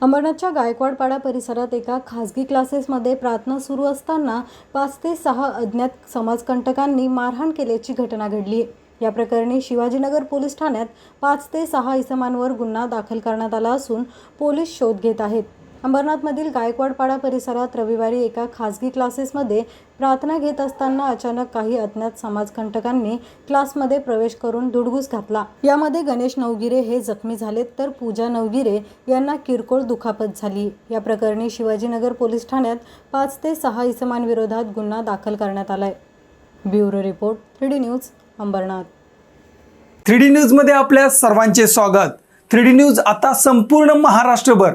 अंबरनाथच्या गायकवाडपाडा परिसरात एका खासगी क्लासेसमध्ये प्रार्थना सुरू असताना पाच ते सहा अज्ञात समाजकंटकांनी मारहाण केल्याची घटना घडली. या प्रकरणी शिवाजीनगर पोलीस ठाण्यात पाच ते सहा इसमांवर गुन्हा दाखल करण्यात आला असून पोलीस शोध घेत आहेत. अंबरनाथमधील गायकवाडपाडा परिसरात रविवारी एका खासगी क्लासेसमध्ये प्रार्थना घेत असताना अचानक काही अज्ञात समाजकंटकांनी क्लासमध्ये प्रवेश करून धुडगूस घातला. यामध्ये गणेश नवगिरे हे जखमी झालेत तर पूजा नवगिरे यांना किरकोळ दुखापत झाली. या प्रकरणी शिवाजीनगर पोलीस ठाण्यात पाच ते सहा इसमांविरोधात गुन्हा दाखल करण्यात आलाय. Bureau report three D news Ambernath. Three D न्यूजमध्ये आपल्या सर्वांचे स्वागत. थ्री डी न्यूज आता संपूर्ण महाराष्ट्रभर.